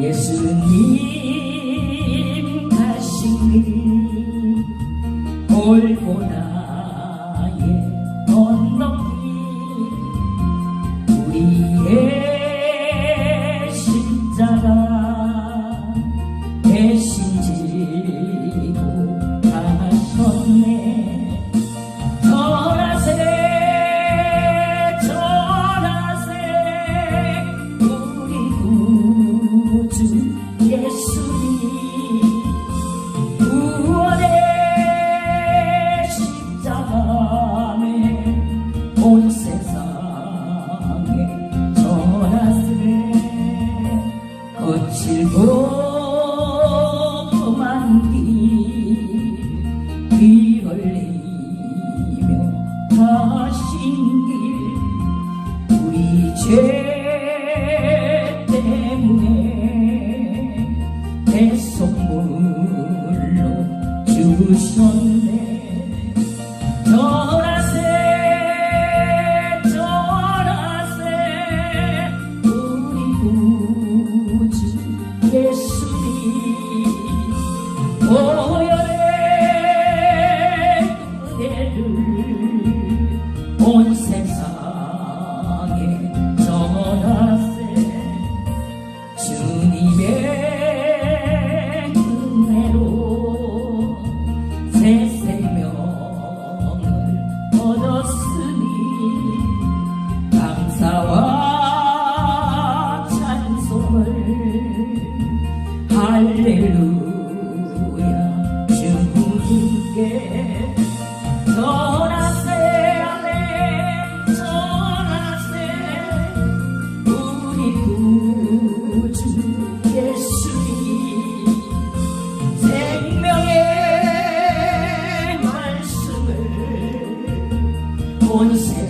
예수님 길 골고다의 언덕길 우리의 구주 예수님 구원의 십자가에 온 세상에 전하세. 거칠고 험한 길피 흘리며 가신 길 우리 죄 주셨네 전하세 전하세 우리 구주 예수님 오열의 그대를 온 세상에 할렐루야? 주님께 전하세 아멘 전하세. 우리 구주 예수님 생명의 말씀을 온 세상에